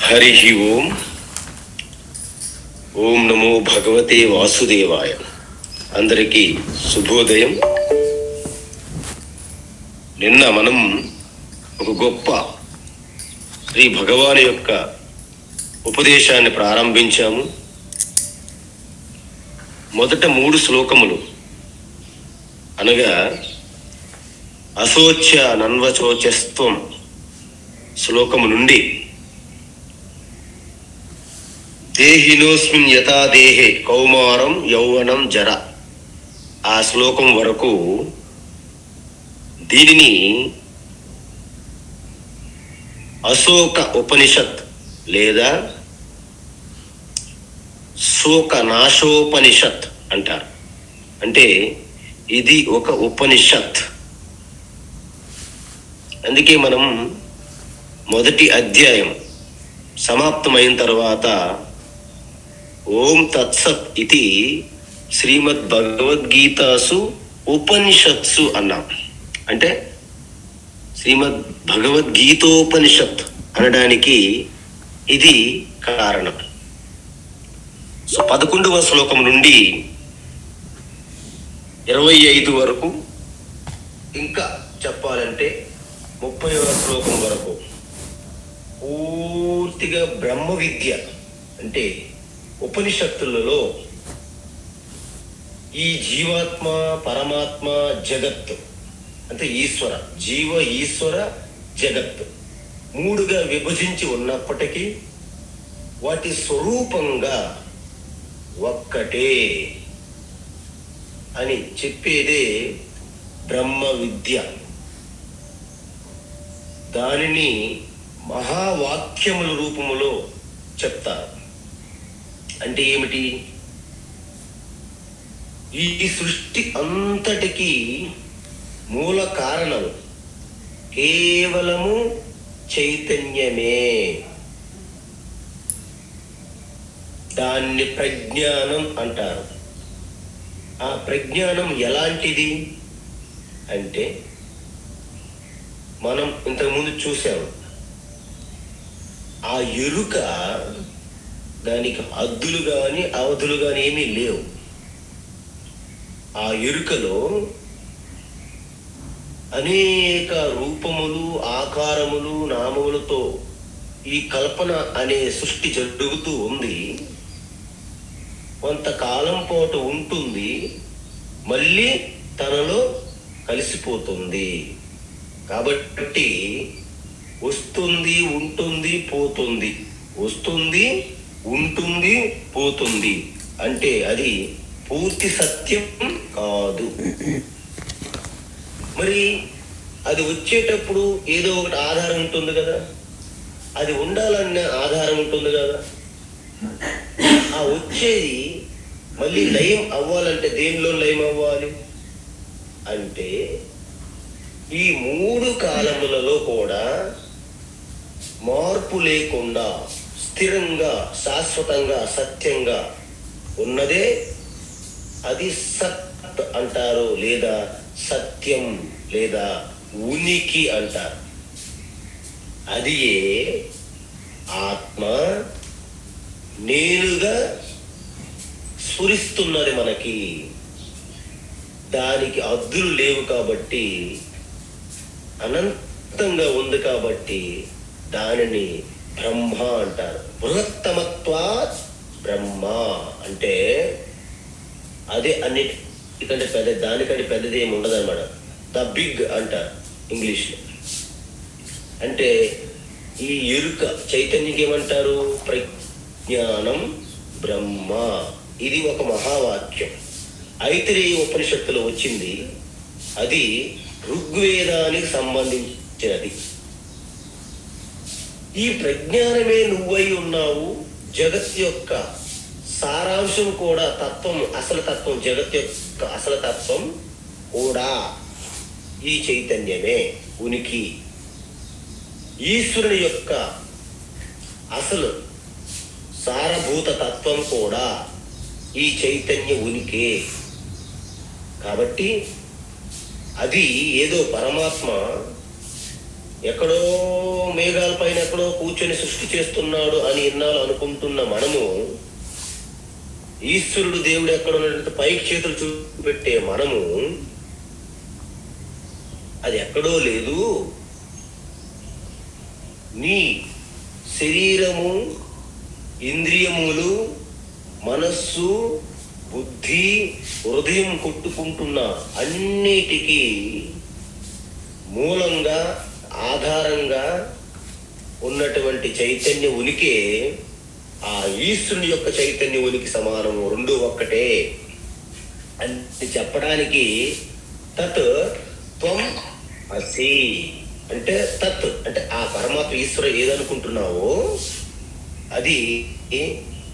హరి ఓం. ఓం నమో భగవతే వాసుదేవాయ. అందరికీ శుభోదయం. నిన్న మనం ఒక గొప్ప శ్రీ భగవాన్ యొక్క ఉపదేశాన్ని ప్రారంభించాము. మొదట మూడు శ్లోకములు. అనగా అశోచ్య నన్వచోచస్త్వం శ్లోకము నుండి. దేహినోస్మిన్ యథా దేహే కౌమారం యౌవనం జర. ఆ శ్లోకం వరకు దీనిని అశోక ఉపనిషత్ లేదా శోక నాశోపనిషత్ అంటారు. అంటే ఇది ఒక ఉపనిషత్. అందుకే మనం మొదటి అధ్యాయం సమాప్తమైన తర్వాత ఓం తత్సత్ ఇది శ్రీమద్ భగవద్గీతాసు ఉపనిషత్సు అన్నాం. అంటే శ్రీమద్ భగవద్గీతోపనిషత్ అనడానికి ఇది కారణం. సో పదకొండవ శ్లోకం నుండి ఇరవై ఐదు వరకు ఇంకా చెప్పాలంటే ముప్పైవ శ్లోకం వరకు పూర్తిగా బ్రహ్మ విద్య అంటే ఉపనిషత్తులలో ఈ జీవాత్మ పరమాత్మ జగత్తు అంటే ఈశ్వర జీవ ఈశ్వర జగత్తు మూడుగా విభజించి ఉన్నప్పటికీ వాటి స్వరూపంగా ఒక్కటే అని చెప్పేదే బ్రహ్మ విద్య దానిని మహావాక్యముల రూపములో చెప్తారు. అంటే ఏమిటి? ఈ సృష్టి అంతటికి మూల కారణం కేవలము చైతన్యమే. దాన్ని ప్రజ్ఞానం అంటారు. ఆ ప్రజ్ఞానం ఎలాంటిది? అంటే మనం ఇంతకుముందు చూసాము ఆ ఎరుక దానికి హద్దులు కానీ అవధులు కానీ ఏమీ లేవు. ఆ ఎరుకలో అనేక రూపములు ఆకారములు నామములతో ఈ కల్పన అనే సృష్టి జరుగుతూ ఉంది. కొంతకాలం పాటు ఉంటుంది మళ్ళీ తనలో కలిసిపోతుంది. కాబట్టి వస్తుంది ఉంటుంది పోతుంది. వస్తుంది ఉంటుంది పోతుంది. అంటే అది పూర్తి సత్యం కాదు. మరి అది వచ్చేటప్పుడు ఏదో ఒకటి ఆధారం ఉంటుంది కదా. అది ఉండాలన్న ఆధారం ఉంటుంది కదా. ఆ వచ్చేది మళ్ళీ లయం అవ్వాలంటే దేనిలో లయం అవ్వాలి? అంటే ఈ మూడు కాలములలో కూడా మార్పు లేకుండా స్థిరంగా శాశ్వతంగా సత్యంగా ఉన్నదే అది సత్ అంటారు లేదా సత్యం లేదా ఉనికి అంటారు. అది ఆత్మ నేరుగా స్ఫురిస్తున్నది మనకి. దానికి అద్దులు లేవు కాబట్టి అనంతంగా ఉంది కాబట్టి దానిని బ్రహ్మ అంటారు. బృహత్తమత్వా బ్రహ్మ అంటే అదే అన్నిటికంటే పెద్ద దానికంటే పెద్దది ఏమి ఉండదు అనమాట ద బిగ్ అంటారు ఇంగ్లీష్లో. అంటే ఈ ఎరుక చైతన్యం ఏమంటారు? ప్రజ్ఞానం బ్రహ్మ. ఇది ఒక మహావాక్యం. ఐతిరేయ ఉపనిషత్తులో వచ్చింది. అది ఋగ్వేదానికి సంబంధించినది. ఈ ప్రజ్ఞానమే నువ్వై ఉన్నావు. జగత్ యొక్క సారాంశం కూడా తత్వం అసలు తత్వం జగత్ యొక్క అసలు తత్వం కూడా ఈ చైతన్యమే ఉనికి. ఈశ్వరుని యొక్క అసలు సారభూత తత్వం కూడా ఈ చైతన్య ఉనికే. కాబట్టి అది ఏదో పరమాత్మ ఎక్కడో మేఘాల పైన ఎక్కడో కూర్చొని సృష్టి చేస్తున్నాడు అని ఇన్నాళ్ళు అనుకుంటున్న మనము ఈశ్వరుడు దేవుడు ఎక్కడ ఉన్నట్టు పైకి చేతులు చూపెట్టే మనము అది ఎక్కడో లేదు. నీ శరీరము ఇంద్రియములు మనస్సు బుద్ధి హృదయం కొట్టుకుంటున్న అన్నిటికీ మూలంగా ఆధారంగా ఉన్నటువంటి చైతన్య ఉనికి ఆ ఈశ్వరుని యొక్క చైతన్య ఉనికి సమానము రెండు ఒక్కటే. అని చెప్పడానికి తత్ త్వం అసి. అంటే తత్ అంటే ఆ పరమాత్మ ఈశ్వరు ఏదనుకుంటున్నావో అది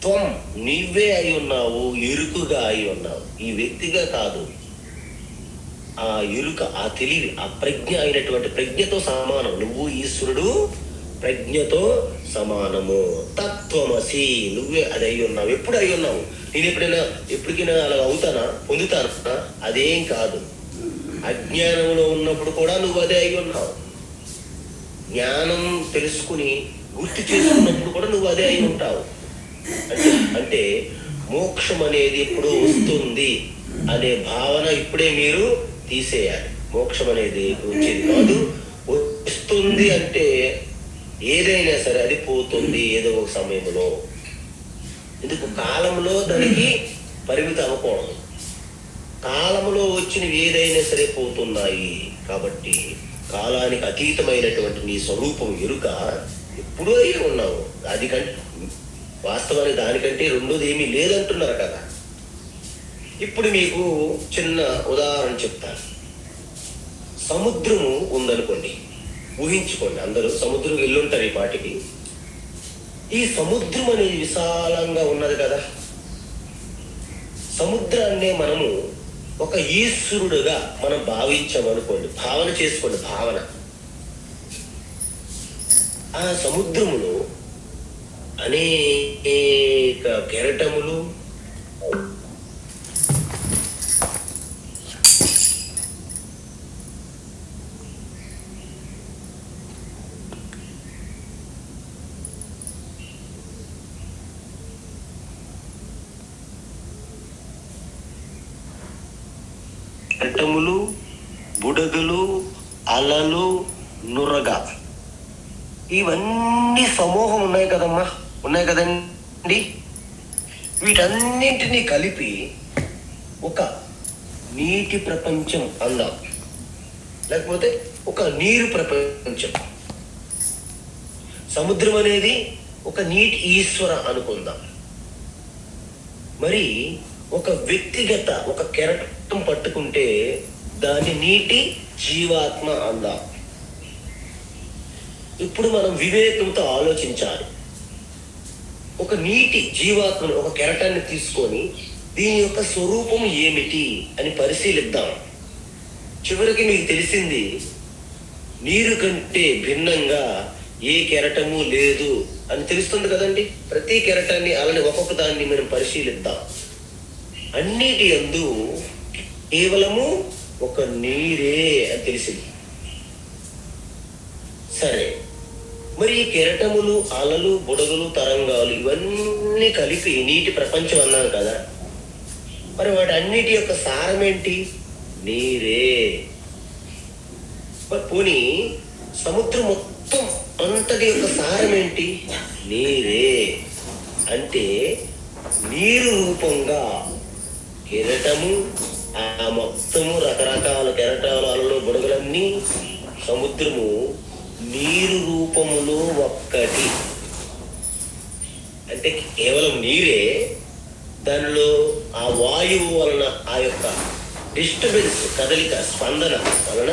త్వం నీవే అయి ఉన్నావు ఎరుకుగా అయి ఉన్నావు. ఈ వ్యక్తిగా కాదు. ఆ ఎరుక ఆ తెలివి ఆ ప్రజ్ఞ అయినటువంటి ప్రజ్ఞతో సమానం. నువ్వు ఈశ్వరుడు ప్రజ్ఞతో సమానము. తత్వమసి నువ్వే అది అయి ఉన్నావు. ఎప్పుడు అయి ఉన్నావు? నేను ఎప్పుడైనా ఎప్పటికైనా అలా అవుతానా? పొందుతానా? అదేం కాదు. అజ్ఞానంలో ఉన్నప్పుడు కూడా నువ్వు అదే అయి ఉన్నావు. జ్ఞానం తెలుసుకుని గుర్తు చేసుకున్నప్పుడు కూడా నువ్వు అదే అయి ఉంటావు. అంటే అంటే మోక్షం అనేది ఎప్పుడు వస్తుంది అనే భావన ఇప్పుడే మీరు తీసేయాలి. మోక్షం అనేది వచ్చేది. కాదు వస్తుంది అంటే ఏదైనా సరే అది పోతుంది ఏదో ఒక సమయంలో. ఎందుకు? కాలంలో దానికి పరిమితం అవ్వకూడదు. కాలంలో వచ్చినవి ఏదైనా సరే పోతున్నాయి కాబట్టి కాలానికి అతీతమైనటువంటి నీ స్వరూపం ఎరుక ఎప్పుడూ అయ్యి ఉన్నావు. అది కంటే వాస్తవానికి దానికంటే రెండోది ఏమీ లేదంటున్నారు కదా. ఇప్పుడు మీకు చిన్న ఉదాహరణ చెప్తాను. సముద్రము ఉందనుకోండి ఊహించుకోండి అందరూ సముద్రం వెళ్ళుంటారు ఈ పాటికి ఈ సముద్రం అనేది విశాలంగా ఉన్నది కదా. సముద్రాన్నే మనము ఒక ఈశ్వరుడుగా మనం భావించామనుకోండి భావన చేసుకోండి భావన. ఆ సముద్రములో అనేక కెరటములు బుడగలు అలలు నురగ ఇవన్నీ సమూహం ఉన్నాయి కదమ్మా ఉన్నాయి కదండి వీటన్నింటినీ కలిపి ఒక నీటి ప్రపంచం అందాం లేకపోతే ఒక నీరు ప్రపంచం. సముద్రం అనేది ఒక నీటి ఈశ్వర అనుకుందాం. మరి ఒక వ్యక్తిగత ఒక కెరటం పట్టుకుంటే దాని నీటి జీవాత్మ అందాం ఇప్పుడు మనం వివేకంతో ఆలోచించాలి. ఒక నీటి జీవాత్మను ఒక కెరటాన్ని తీసుకొని దీని యొక్క స్వరూపం ఏమిటి అని పరిశీలిద్దాం. చివరికి మీకు తెలిసింది నీరు కంటే భిన్నంగా ఏ కెరటము లేదు అని తెలుస్తుంది కదండి. ప్రతి కెరటాన్ని అలానే ఒక్కొక్క దాన్ని మనం పరిశీలిద్దాం. అన్నిటి అందు కేవలము ఒక నీరే అని తెలిసింది. సరే మరి ఈ కెరటములు అలలు బుడగలు తరంగాలు ఇవన్నీ కలిపి నీటి ప్రపంచం అన్నాను కదా. మరి వాటి అన్నిటి యొక్క సారం ఏంటి నీరే. పోనీ సముద్రం మొత్తం అంతటి యొక్క సారం ఏంటి? నీరే. అంటే నీరు రూపంగా కెరటము ఆ మొత్తము రకరకాల కెరటాలు అలలు బుడగలన్నీ సముద్రము నీరు రూపములో ఒక్కటి. అంటే కేవలం నీరే దానిలో ఆ వాయువు వలన ఆ యొక్క డిస్టర్బెన్స్ కదలిక స్పందన వలన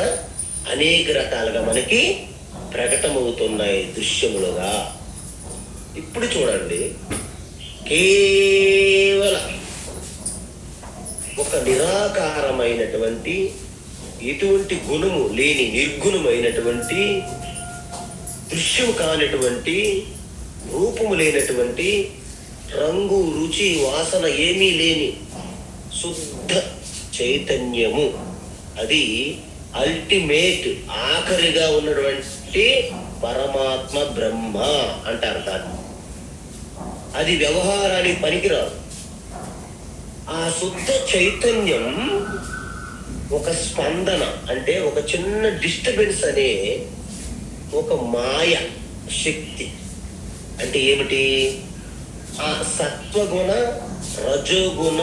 అనేక రకాలుగా మనకి ప్రకటమవుతున్నాయి దృశ్యములుగా. ఇప్పుడు చూడండి కేవలం ఒక నిరాకారమైనటువంటి ఎటువంటి గుణము లేని నిర్గుణమైనటువంటి దృశ్యం కానటువంటి రూపము లేనటువంటి రంగు రుచి వాసన ఏమీ లేని శుద్ధ చైతన్యము. అది అల్టిమేట్ ఆఖరిగా ఉన్నటువంటి పరమాత్మ బ్రహ్మ అంటారు దాన్ని. అది వ్యవహారానికి పనికిరాదు. ఆ శుద్ధ చైతన్యం ఒక స్పందన అంటే ఒక చిన్న డిస్టర్బెన్స్ అనే ఒక మాయ శక్తి. అంటే ఏమిటి? ఆ సత్వగుణ రజోగుణ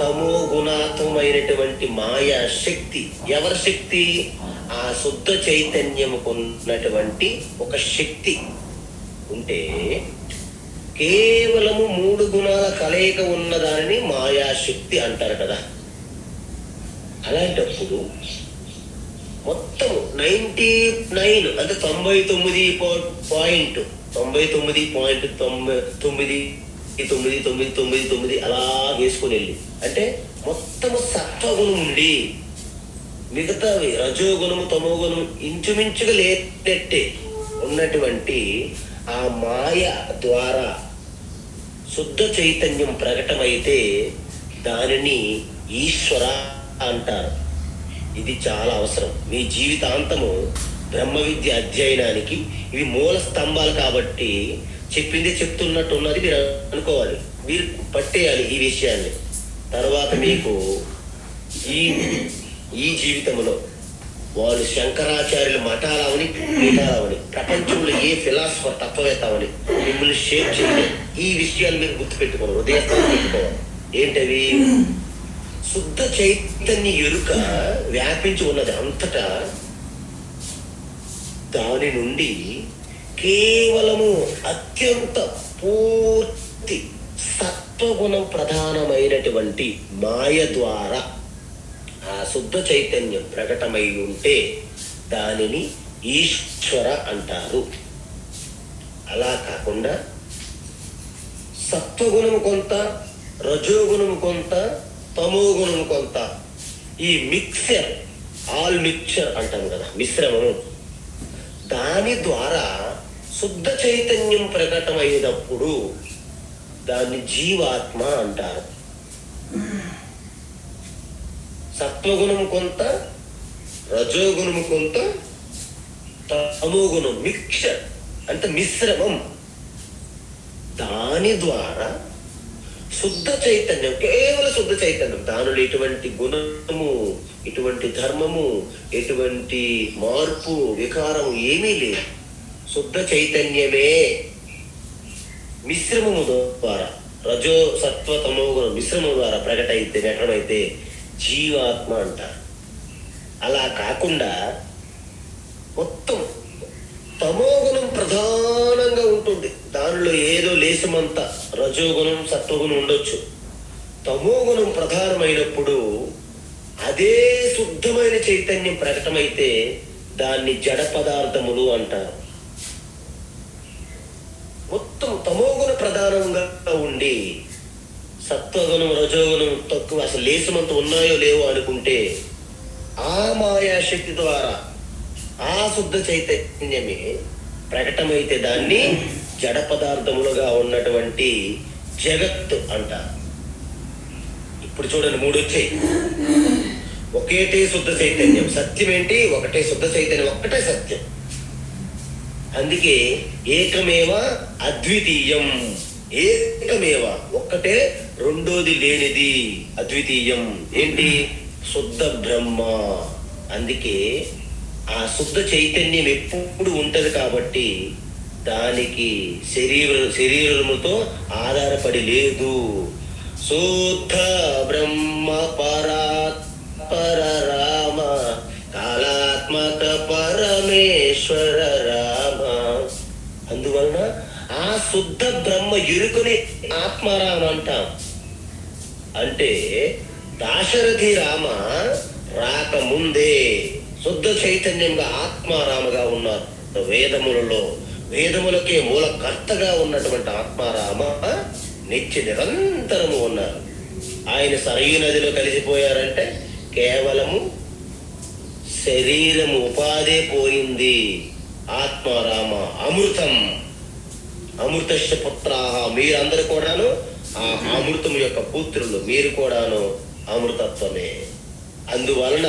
తమో గుణాత్మమైనటువంటి మాయా శక్తి. ఎవరి శక్తి? ఆ శుద్ధ చైతన్యముకు ఉన్నటువంటి ఒక శక్తి. ఉంటే కేవలము మూడు గుణాల కలయిక ఉన్నదానిని మాయాశక్తి అంటారు కదా. అలాంటప్పుడు మొత్తం నైంటీ నైన్ అంటే తొంభై తొమ్మిది పాయింట్ తొంభై తొమ్మిది పాయింట్ తొంభై ఈ తొమ్మిది తొమ్మిది తొమ్మిది తొమ్మిది అలా వేసుకొని వెళ్ళి. అంటే మొత్తము సత్వగుణం ఉండి మిగతా రజోగుణము తమో గుణం ఇంచుమించుగా లేనట్టే ఉన్నటువంటి ఆ మాయ ద్వారా శుద్ధ చైతన్యం ప్రకటమైతే దానిని ఈశ్వర అంటారు. ఇది చాలా అవసరం. మీ జీవితాంతము బ్రహ్మ విద్య అధ్యయనానికి ఇవి మూల స్తంభాలు కాబట్టి చెప్పింది చెప్తున్నట్టు ఉన్నది మీరు అనుకోవాలి. మీరు పట్టేయాలి ఈ విషయాన్ని. తర్వాత మీకు ఈ ఈ జీవితంలో వాళ్ళు శంకరాచార్యుల మఠాలవని పీఠాలవని ప్రపంచంలో ఏ ఫిలాసఫర్ తత్వవేత్తవని మిమ్మల్ని షేప్ చేయాలి ఈ విషయాలు మీరు గుర్తుపెట్టుకోవాలి హృదయస్థానం పెట్టుకోవాలి. ఏంటవి? శుద్ధ చైతన్య ఎరుక వ్యాపించి ఉన్నది అంతటా దాని నుండి కేవలము అత్యంత పూర్తి సత్వగుణం ప్రధానమైనటువంటి మాయ ద్వారా ఆ శుద్ధ చైతన్యం ప్రకటమై ఉంటే దానిని ఈశ్వర అంటారు. అలా కాకుండా సత్వగుణము కొంత రజోగుణము కొంత తమోగుణము కొంత ఈ మిక్సర్ ఆల్ మిక్చర్ అంటాం కదా మిశ్రమము. దాని ద్వారా శుద్ధ చైతన్యం ప్రకటమైనప్పుడు దాన్ని జీవాత్మ అంటారు. సత్వగుణం కొంత రజోగుణం కొంత తమోగుణం మిక్చర్ అంటే మిశ్రమం. దాని ద్వారా శుద్ధ చైతన్యం కేవలం శుద్ధ చైతన్యం దానిలో ఎటువంటి గుణము ఎటువంటి ధర్మము ఎటువంటి మార్పు వికారం ఏమీ లేదు. శుద్ధ చైతన్యమే. మిశ్రమము ద్వారా రజో సత్వ తమో మిశ్రమం ద్వారా ప్రకటైతే వ్యక్తమైతే జీవాత్మ అంటారు. అలా కాకుండా మొత్తం తమోగుణం ప్రధానంగా ఉంటుంది. దానిలో ఏదో లేశమంత రజోగుణం సత్వగుణం ఉండొచ్చు. తమోగుణం ప్రధానమైనప్పుడు అదే శుద్ధమైన చైతన్యం ప్రకటమైతే దాన్ని జడ పదార్థములు అంటారు. మొత్తం తమోగుణ ప్రధానంగా ఉండి సత్వగుణం రజోగుణం తక్కువ అసలు లేసమంత ఉన్నాయో లేవో అనుకుంటే ఆ మాయాశక్తి ద్వారా ఆ శుద్ధ చైతన్యమే ప్రకటమైతే దాన్ని జడ పదార్థములుగా ఉన్నటువంటి జగత్తు అంటారు ఇప్పుడు చూడండి మూడు వచ్చాయి. ఒకేటే శుద్ధ చైతన్యం. సత్యం ఏంటి? ఒకటే శుద్ధ చైతన్యం. ఒక్కటే సత్యం. అందుకే ఏకమేవ అద్వితీయం. ఏకమేవ? ఒక్కటే రెండోది లేనిది అద్వితీయం. ఏంటి? శుద్ధ బ్రహ్మ. అందుకే ఆ శుద్ధ చైతన్యం ఎప్పుడు ఉంటది కాబట్టి దానికి శరీర శరీరముతో ఆధారపడి లేదు. శుద్ధ బ్రహ్మ పరాత్పర రామ కాలాత్మక పరమేశ్వర రామ అందువలన ఆ శుద్ధ బ్రహ్మ ఎరుకుని ఆత్మారామ అంటాం. అంటే దాశరథి రామ రాకముందే శుద్ధ చైతన్యంగా ఆత్మారామగా ఉన్నారు. వేదములలో వేదములకే మూల కర్తగా ఉన్నటువంటి ఆత్మారామ నిత్య నిరంతరము ఉన్నారు. ఆయన సరయు నదిలో కలిసిపోయారంటే కేవలము శరీరము ఉపాధే పోయింది. ఆత్మారామ అమృతం. అమృతశ్చ పుత్రాహ మీరందరూ కూడాను ఆ అమృతం యొక్క పుత్రులు మీరు కూడాను అమృతత్వమే. అందువలన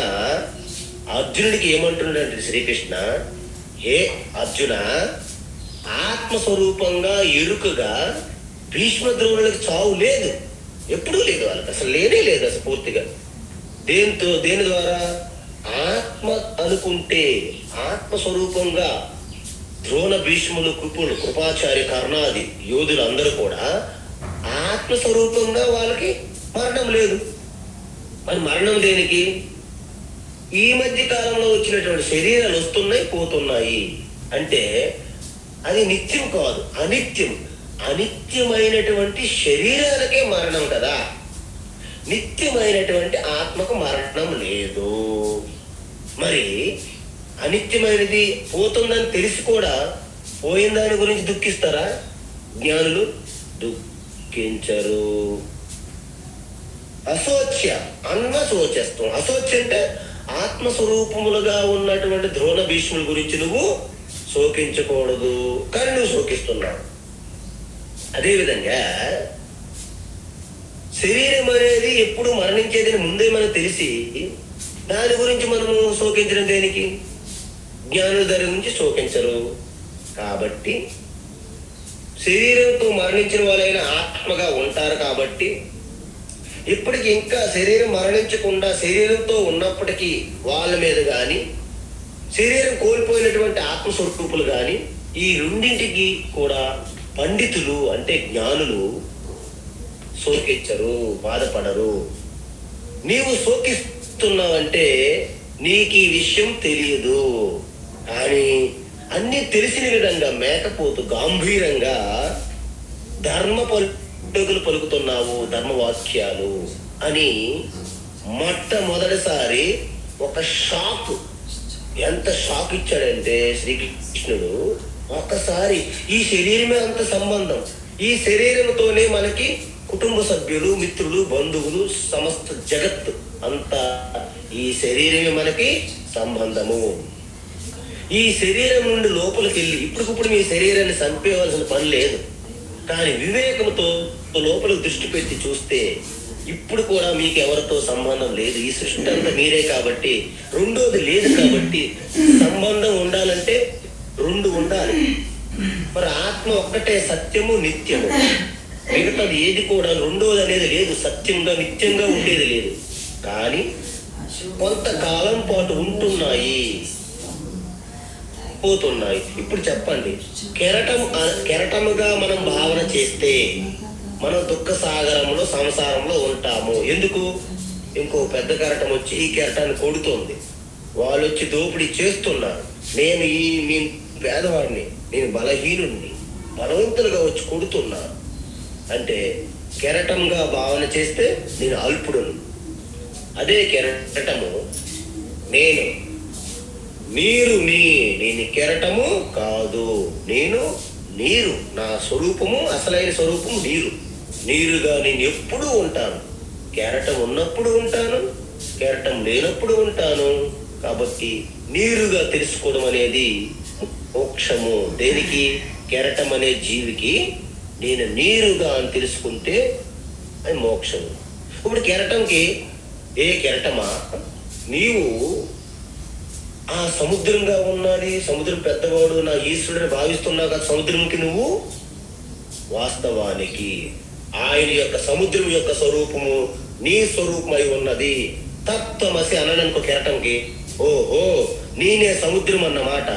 అర్జునుడికి ఏమంటున్నాడంటే శ్రీకృష్ణ హే అర్జున ఆత్మస్వరూపంగా ఎరుకగా భీష్మ ద్రోణులకు చావు లేదు. ఎప్పుడూ లేదు వాళ్ళకి అసలు లేనే లేదు అసలు పూర్తిగా. దేంతో దేని ద్వారా? ఆత్మ అనుకుంటే ఆత్మస్వరూపంగా ద్రోణ భీష్ములు కృపులు కృపాచార్య కర్ణాది యోధులందరూ కూడా ఆత్మస్వరూపంగా వాళ్ళకి మరణం లేదు. మరి మరణం దేనికి? ఈ మధ్య కాలంలో వచ్చినటువంటి శరీరాలు వస్తున్నాయి పోతున్నాయి. అంటే అది నిత్యం కాదు అనిత్యం. అనిత్యమైనటువంటి శరీరాలకే మరణం కదా. నిత్యమైనటువంటి ఆత్మకు మరణం లేదు. మరి అనిత్యమైనది పోతుందని తెలిసి కూడా పోయిన దాని గురించి దుఃఖిస్తారా? జ్ఞానులు దుఃఖించరు. అశోచ్య అన్వశోచస్తం అశోచ్య అంటే ఆత్మస్వరూపములుగా ఉన్నటువంటి ద్రోణ భీష్ముల గురించి నువ్వు శోకించకూడదు. కానీ నువ్వు శోకిస్తున్నావు. అదేవిధంగా శరీరం అనేది ఎప్పుడు మరణించేదని ముందే మనకు తెలిసి దాని గురించి మనము శోకించడం దేనికి? జ్ఞానుల దగ్గర నుంచి శోకించరు. కాబట్టి శరీరంతో మరణించిన వాళ్ళైన ఆత్మగా ఉంటారు కాబట్టి ఇప్పటికి ఇంకా శరీరం మరణించకుండా శరీరంతో ఉన్నప్పటికీ వాళ్ళ మీద కానీ శరీరం కోల్పోయినటువంటి ఆత్మస్వరూపులు కానీ ఈ రెండింటికి కూడా పండితులు అంటే జ్ఞానులు శోకించరు బాధపడరు. నీవు శోకిస్తున్నావంటే నీకు ఈ విషయం తెలియదు. కానీ అన్ని తెలిసిన విధంగా మేకపోతు గాంభీరంగా ధర్మ పలుకులు పలుకుతున్నావు ధర్మవాక్యాలు అని మొట్టమొదటిసారి ఒక షాక్. ఎంత షాక్ ఇచ్చాడంటే శ్రీకృష్ణుడు. ఒక్కసారి ఈ శరీరమే అంత సంబంధం. ఈ శరీరంతోనే మనకి కుటుంబ సభ్యులు మిత్రులు బంధువులు సమస్త జగత్తు అంతా ఈ శరీరమే మనకి సంబంధము. ఈ శరీరం నుండి లోపలికి వెళ్ళి ఇప్పటికిప్పుడు మీ శరీరాన్ని చంపేయవలసిన పని లేదు. కానీ వివేకంతో లోపలికి దృష్టి పెట్టి చూస్తే ఇప్పుడు కూడా మీకు ఎవరితో సంబంధం లేదు. ఈ సృష్టి అంతా మీరే కాబట్టి రెండోది లేదు కాబట్టి సంబంధం ఉండాలంటే రెండు ఉండాలి. మరి ఆత్మ ఒక్కటే సత్యము నిత్యము. మిగతాది ఏది కూడా రెండోది అనేది లేదు. సత్యంగా నిత్యంగా ఉండేది లేదు. కానీ కొంతకాలం పాటు ఉంటున్నాయి. పోతున్నాయి ఇప్పుడు చెప్పండి. కెరటం కెరటముగా మనం భావన చేస్తే మనం దుఃఖ సాగరంలో సంసారంలో ఉంటాము. ఎందుకు? ఇంకో పెద్ద కెరటం వచ్చి ఈ కెరటాన్ని కొడుతోంది. వాళ్ళు వచ్చి దోపిడీ చేస్తున్నారు. నేను ఈ నేను పేదవాడిని నేను బలహీనుడిని బలవంతులుగా వచ్చి కొడుతున్నాను. అంటే కెరటంగా భావన చేస్తే నేను అల్పుడును. అదే కెరటము నేను నీరు నీ నేను కెరటము కాదు. నేను నీరు నా స్వరూపము అసలైన స్వరూపము నీరు. నీరుగా నేను ఎప్పుడూ ఉంటాను. కెరటం ఉన్నప్పుడు ఉంటాను కెరటం లేనప్పుడు ఉంటాను. కాబట్టి నీరుగా తెలుసుకోవడం అనేది మోక్షము. దేనికి? కెరటం అనే జీవికి నేను నీరుగా అని తెలుసుకుంటే అది మోక్షము. ఇప్పుడు కెరటంకి ఏ కెరటమా? నీవు ఆ సముద్రంగా ఉన్నది సముద్రం పెద్దవాడు నా ఈశ్వరుడిని భావిస్తున్నావు కదా సముద్రంకి నువ్వు? వాస్తవానికి ఆయన యొక్క సముద్రం యొక్క స్వరూపము నీ స్వరూపమై ఉన్నది. తత్వమసి అనననుకో కెరటంకి ఓహో నేనే సముద్రం అన్నమాట.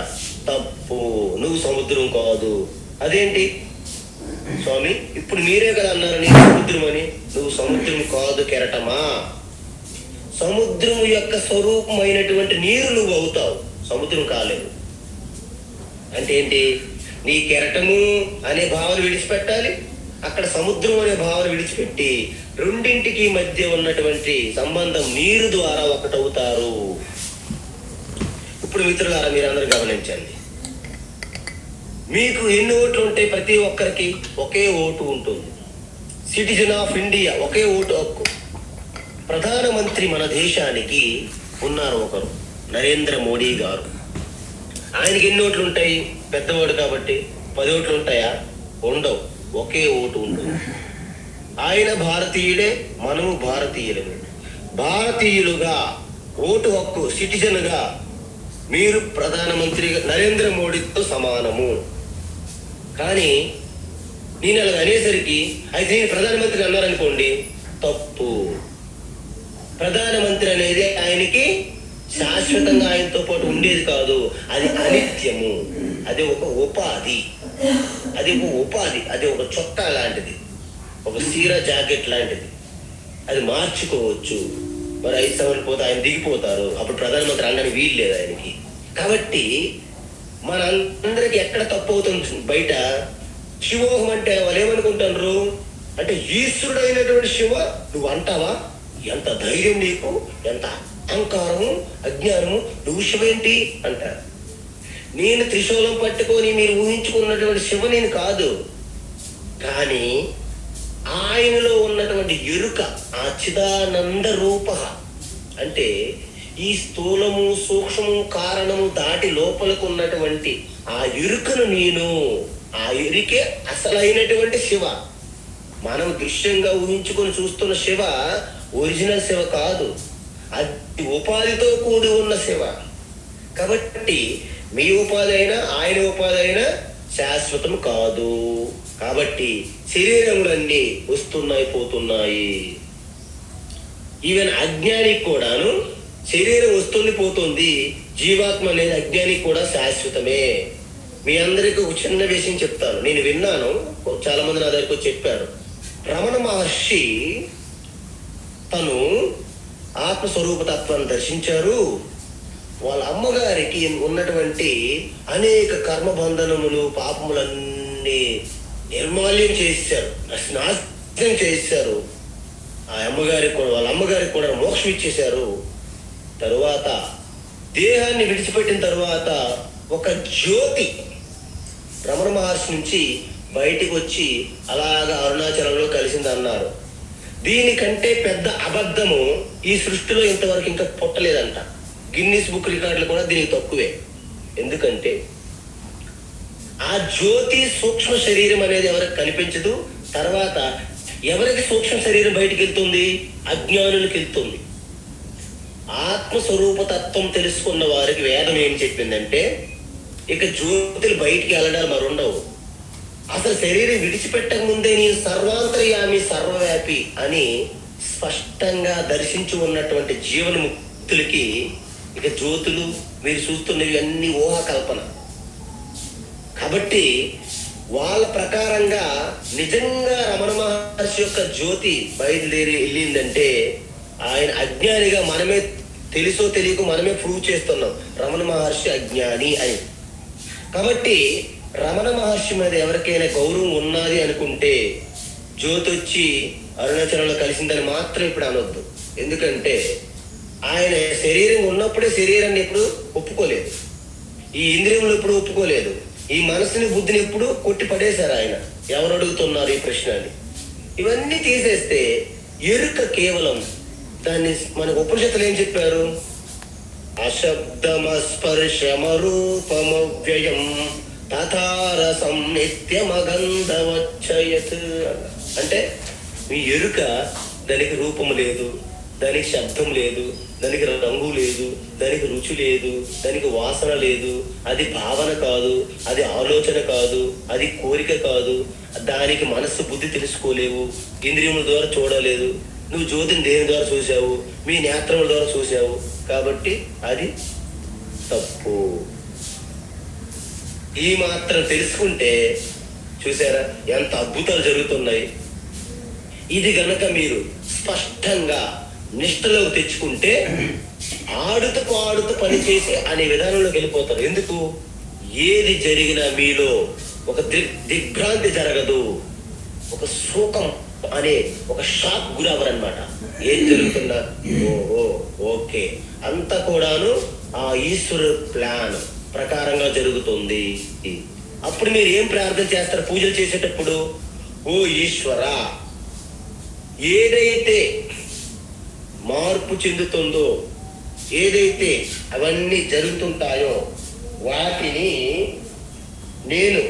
తప్పు నువ్వు సముద్రం కాదు. అదేంటి? స్వామి ఇప్పుడు మీరే కదా అన్నారు నీ సముద్రం అని నువ్వు సముద్రం కాదు కెరటమా? సముద్రం యొక్క స్వరూపమైనటువంటి నీరు నువ్వు అవుతావు. సముద్రం కాలేదు. అంటే ఏంటి? నీ కెరటము అనే భావన విడిచిపెట్టాలి. అక్కడ సముద్రం అనే భావన విడిచిపెట్టి రెండింటికి మధ్య ఉన్నటువంటి సంబంధం నీరు ద్వారా ఒకటవుతారు. ఇప్పుడు మిత్రులారా మీరందరూ గమనించండి. మీకు ఎన్ని ఓట్లు ఉంటాయి ప్రతి ఒక్కరికి ఒకే ఓటు ఉంటుంది. సిటిజన్ ఆఫ్ ఇండియా ఒకే ఓటు హక్కు. ప్రధానమంత్రి మన దేశానికి ఉన్నారు ఒకరు నరేంద్ర మోడీ గారు. ఆయనకి ఎన్ని ఓట్లు ఉంటాయి పెద్దవాడు కాబట్టి పది ఓట్లు ఉంటాయా ఉండవు. ఒకే ఓటు ఉంటుంది ఆయన భారతీయుడే మనము భారతీయులమే. భారతీయులుగా ఓటు హక్కు సిటిజన్గా మీరు ప్రధానమంత్రి నరేంద్ర మోడీతో సమానము. కానీ నేను అలా అనేసరికి అయితే ప్రధానమంత్రి అన్నారనుకోండి తప్పు. ప్రధానమంత్రి అనేది ఆయనకి శాశ్వతంగా ఆయనతో పాటు ఉండేది కాదు. అది అనిత్యము. అది ఒక ఉపాధి. అది ఒక ఉపాధి. అది ఒక చొక్కా లాంటిది. ఒక సీర జాకెట్ లాంటిది. అది మార్చుకోవచ్చు. మరి ఐదు సంవత్సరాలు పోతే ఆయన దిగిపోతారు. అప్పుడు ప్రధానమంత్రి అనడానికి వీలు లేదు ఆయనకి. కాబట్టి మన అందరికీ ఎక్కడ తప్పు అవుతుంది బయట? శివోహం అంటే వాళ్ళు ఏమనుకుంటారు? అంటే ఈశ్వరుడు అయినటువంటి శివ నువ్వు అంటావా? ఎంత ధైర్యం నీకు? ఎంత అహంకారము అజ్ఞానము నువ్వు శివేంటి అంటారు. నేను త్రిశూలం పట్టుకొని మీరు ఊహించుకున్నటువంటి శివ నేను కాదు. కానీ ఆయనలో ఉన్నటువంటి ఎరుక ఆ చిదానంద రూప. అంటే ఈ స్థూలము సూక్ష్మము కారణము దాటి లోపలకు ఉన్నటువంటి ఆ ఎరుకను నేను ఆ ఎరుకే అసలైనటువంటి శివ. మనం దృశ్యంగా ఊహించుకొని చూస్తున్న శివ ఒరిజినల్ శివ కాదు. అది ఉపాధితో కూడి ఉన్న శివ కాబట్టి మీ ఉపాధి అయినా ఆయన ఉపాధి అయినా శాశ్వతం కాదు. కాబట్టి శరీరములన్నీ వస్తున్నాయి పోతున్నాయి. ఈవెన్ అజ్ఞానికి కూడాను శరీరం వస్తుంది పోతుంది. జీవాత్మ అనేది అజ్ఞానికి కూడా శాశ్వతమే. మీ అందరికీ ఒక చిన్న విషయం చెప్తాను. నేను విన్నాను. చాలా మంది నా దగ్గరకు చెప్పారు. రమణ మహర్షి తను ఆత్మస్వరూప తత్వాన్ని దర్శించారు. వాళ్ళ అమ్మగారికి ఉన్నటువంటి అనేక కర్మబంధనములు పాపములన్నీ నిర్మాల్యం చేశారు నాశనం చేశారు. ఆ అమ్మగారికి కూడా వాళ్ళ అమ్మగారికి కూడా మోక్షం ఇచ్చేశారు. తరువాత దేహాన్ని విడిచిపెట్టిన తరువాత ఒక జ్యోతి రమణ మహర్షి నుంచి బయటికి వచ్చి అలాగా అరుణాచలంలో కలిసింది అన్నారు దీనికంటే పెద్ద అబద్ధము ఈ సృష్టిలో ఇంతవరకు ఇంకా పుట్టలేదంట. గిన్నీస్ బుక్ రికార్డులు కూడా దీనికి తక్కువే. ఎందుకంటే ఆ జ్యోతి సూక్ష్మ శరీరం అనేది ఎవరికి కనిపించదు తర్వాత ఎవరికి సూక్ష్మ శరీరం బయటికి వెళ్తుంది అజ్ఞానులకు వెళ్తుంది. ఆత్మస్వరూప తత్వం తెలుసుకున్న వారికి వేదం ఏం చెప్పిందంటే ఇక జ్యోతులు బయటికి వెళ్ళడాలు మరుండవు. ఉండవు అసలు శరీరం విడిచిపెట్టక ముందే నేను సర్వాంతర్యామి సర్వవ్యాపి అని స్పష్టంగా దర్శించి ఉన్నటువంటి జీవన ముక్తులకి ఇక జ్యోతులు మీరు చూస్తున్నవి అన్ని ఊహాకల్పన. కాబట్టి వాళ్ళ ప్రకారంగా నిజంగా రమణ మహర్షి యొక్క జ్యోతి బయలుదేరి వెళ్ళిందంటే ఆయన అజ్ఞానిగా మనమే తెలుసో తెలియక మనమే ప్రూవ్ చేస్తున్నాం. రమణ మహర్షి అజ్ఞాని అని. కాబట్టి రమణ మహర్షి మీద ఎవరికైనా గౌరవం ఉన్నది అనుకుంటే జ్యోతొచ్చి అరుణాచలంలో కలిసిందని మాత్రం ఇప్పుడు అనొద్దు. ఎందుకంటే ఆయన శరీరం ఉన్నప్పుడే శరీరాన్ని ఎప్పుడు ఒప్పుకోలేదు. ఈ ఇంద్రియములు ఎప్పుడు ఒప్పుకోలేదు. ఈ మనసుని బుద్ధిని ఎప్పుడు కొట్టి పడేశారు ఆయన. ఎవరు అడుగుతున్నారు ఈ ప్రశ్న అని ఇవన్నీ తీసేస్తే ఎరుక కేవలం దాన్ని మనకు ఉపనిషత్తులు ఏం చెప్పారు? అశబ్దమస్పర్శమరూపమవ్యయం. తథారసం నిత్యమగంధవచ్చయత్. అంటే మీ ఎరుక దానికి రూపం లేదు దానికి శబ్దం లేదు దానికి రంగు లేదు దానికి రుచి లేదు దానికి వాసన లేదు. అది భావన కాదు అది ఆలోచన కాదు అది కోరిక కాదు. దానికి మనస్సు బుద్ధి తెలుసుకోలేవు ఇంద్రియముల ద్వారా చూడలేదు. నువ్వు జ్యోతిని దేని ద్వారా చూసావు మీ నేత్రముల ద్వారా చూసావు కాబట్టి అది తప్పు. ఈ మాత్రం తెలుసుకుంటే చూసారా ఎంత అద్భుతాలు జరుగుతున్నాయి. ఇది గనక మీరు స్పష్టంగా నిష్ఠలోకి తెచ్చుకుంటే ఆడుతూ పాడుతూ పనిచేసి అనే విధానంలోకి వెళ్ళిపోతారు. ఎందుకు? ఏది జరిగినా మీలో ఒక దిగ్ దిగ్భ్రాంతి జరగదు. ఒక శోకం అనే ఒక షాక్ గురవరనమాట ఏం జరుగుతున్నా? ఓహో ఓకే. అంతా కూడాను ఆ ఈశ్వరు ప్లాన్. ప్రకారంగా జరుగుతుంది. అప్పుడు మీరు ఏం ప్రార్థన చేస్తారు? పూజలు చేసేటప్పుడు ఓ ఈశ్వర ఏదైతే మార్పు చెందుతుందో ఏదైతే అవన్నీ జరుగుతుంటాయో వాటిని నేను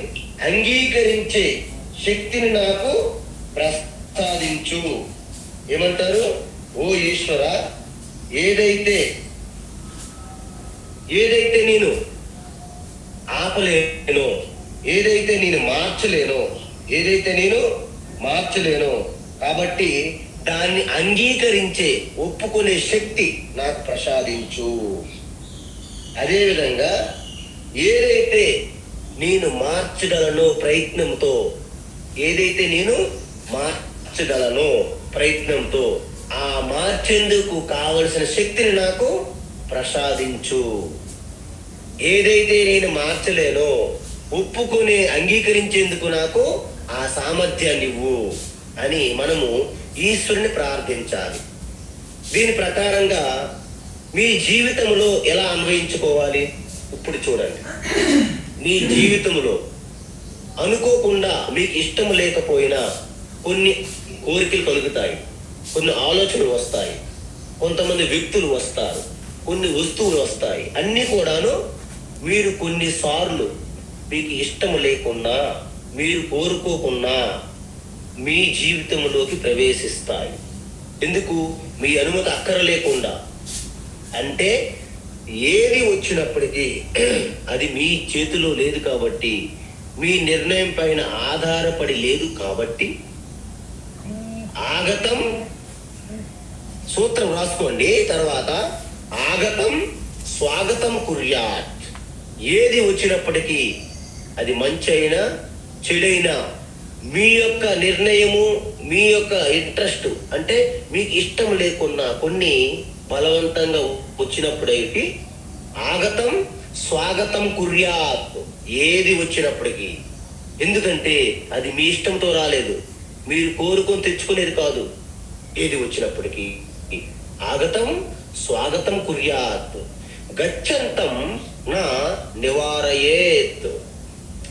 అంగీకరించే శక్తిని నాకు ప్రసాదించు. ఏమంటారు? ఓ ఈశ్వర ఏదైతే ఏదైతే నేను ఆపలేను. ఏదైతే నేను మార్చలేను ఏదైతే నేను మార్చలేను కాబట్టి దాన్ని అంగీకరించే ఒప్పుకునే శక్తి నాకు ప్రసాదించు. అదేవిధంగా ఏదైతే నేను మార్చగలను ప్రయత్నంతో ఏదైతే నేను మార్చగలను ప్రయత్నంతో ఆ మార్చేందుకు కావలసిన శక్తిని నాకు ప్రసాదించు. ఏదైతే నేను మార్చలేనో ఒప్పుకొని అంగీకరించేందుకు నాకు ఆ సామర్థ్యాన్ని ఇవ్వు అని మనము ఈశ్వరుని ప్రార్థించాలి. దీని ప్రకారంగా మీ జీవితంలో ఎలా అన్వయించుకోవాలి? ఇప్పుడు చూడండి. మీ జీవితంలో అనుకోకుండా మీకు ఇష్టం లేకపోయినా కొన్ని కోరికలు కలుగుతాయి. కొన్ని ఆలోచనలు వస్తాయి. కొంతమంది వ్యక్తులు వస్తారు. కొన్ని వస్తువులు వస్తాయి. అన్నీ కూడాను మీరు కొన్నిసార్లు మీకు ఇష్టం లేకున్నా మీరు కోరుకోకున్నా మీ జీవితంలోకి ప్రవేశిస్తాయి. ఎందుకు? మీ అనుమతి అక్కర లేకుండా. అంటే ఏది వచ్చినప్పటికీ అది మీ చేతిలో లేదు కాబట్టి మీ నిర్ణయం పైన ఆధారపడి లేదు కాబట్టి ఆగతం సూత్రం రాసుకోండి. తర్వాత ఆగతం స్వాగతం కుర్యాత్. ఏది వచ్చినప్పటికీ అది మంచి అయినా చెడైనా మీ యొక్క నిర్ణయము మీ యొక్క ఇంట్రెస్ట్ అంటే మీకు ఇష్టం లేకున్నా కొన్ని బలవంతంగా వచ్చినప్పుడైతే ఆగతం స్వాగతం కుర్యాత్ ఏది వచ్చినప్పటికీ. ఎందుకంటే అది మీ ఇష్టంతో రాలేదు. మీరు కోరుకొని తెచ్చుకునేది కాదు. ఏది వచ్చినప్పటికీ. ఆగతం స్వాగతం కుర్యాత్. గచ్చంతం నా నివారయేత్.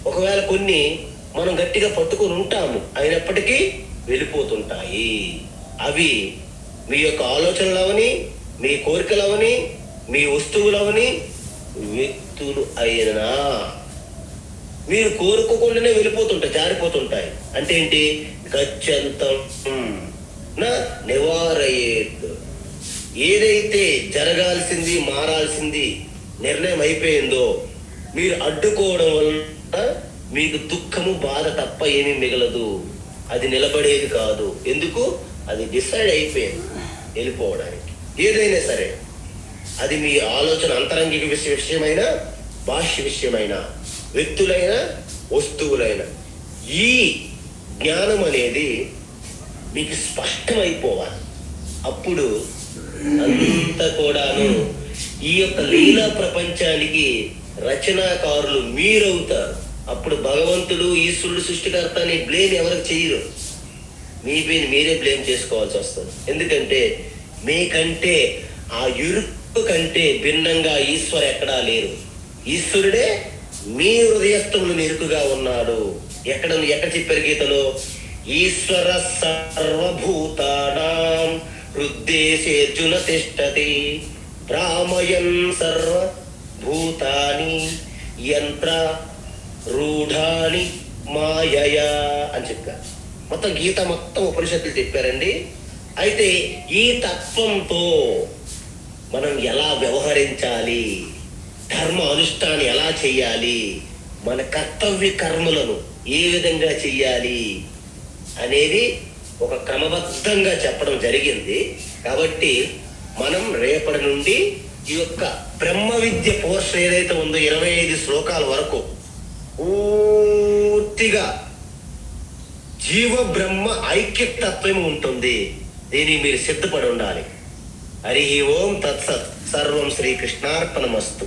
ఒకవేళ కొన్ని మనం గట్టిగా పట్టుకొని ఉంటాము అయినప్పటికీ వెళ్ళిపోతుంటాయి. అవి మీ యొక్క ఆలోచనలవని మీ కోరికలవని మీ వస్తువులవని వ్యక్తులు అయినా మీరు కోరుకోకుండానే వెళ్ళిపోతుంటాయి జారిపోతుంటాయి. అంటే ఏంటి? గచ్చంతం నా నివారయేత్. ఏదైతే జరగాల్సింది మారాల్సింది నిర్ణయం అయిపోయిందో మీరు అడ్డుకోవడం వలన మీకు దుఃఖము బాధ తప్ప ఏమీ మిగలదు. అది నిలబడేది కాదు. ఎందుకు? అది డిసైడ్ అయిపోయింది వెళ్ళిపోవడానికి. ఏదైనా సరే అది మీ ఆలోచన అంతరంగిక విషయ విషయమైనా బాహ్య విషయమైన వ్యక్తులైన వస్తువులైన ఈ జ్ఞానం అనేది మీకు స్పష్టమైపోవాలి. అప్పుడు అంత కూడాను ఈ యొక్క లీలా ప్రపంచానికి రచనాకారులు మీరవుతారు. అప్పుడు భగవంతుడు ఈశ్వరుడు సృష్టికర్త అనే బ్లేమ్ ఎవరికి చేయరు? మీ పేరు మీరే బ్లేమ్ చేసుకోవాల్సి వస్తుంది. ఎందుకంటే మీకంటే ఆ ఇరుక్కు కంటే భిన్నంగా ఈశ్వరు ఎక్కడా లేరు. ఈశ్వరుడే మీ హృదయస్థములు ఇరుకుగా ఉన్నాడు. ఎక్కడ ఎక్కడ చెప్పారు గీతలో? ఈశ్వర సర్వభూతానాం హృద్దేశేర్జున తిష్టతి. రామయం సర్వ భూతాని యంత్ర రూఢాని మాయయా అని చెప్పారు. మొత్తం గీత మొత్తం ఉపనిషత్తులు చెప్పారండి. అయితే ఈ తత్వంతో మనం ఎలా వ్యవహరించాలి? ధర్మ అనుష్ఠానం ఎలా చేయాలి? మన కర్తవ్య కర్మలను ఏ విధంగా చెయ్యాలి అనేది ఒక క్రమబద్ధంగా చెప్పడం జరిగింది. కాబట్టి మనం రేపటి నుండి ఈ యొక్క బ్రహ్మ విద్య పోర్షన్ ఏదైతే ఉందో ఇరవై ఐదు శ్లోకాల వరకు పూర్తిగా జీవ బ్రహ్మ ఐక్యతత్వం ఉంటుంది. దీనికి మీరు సిద్ధపడి ఉండాలి. హరి ఓం తత్సత్. సర్వం శ్రీకృష్ణార్పణమస్తు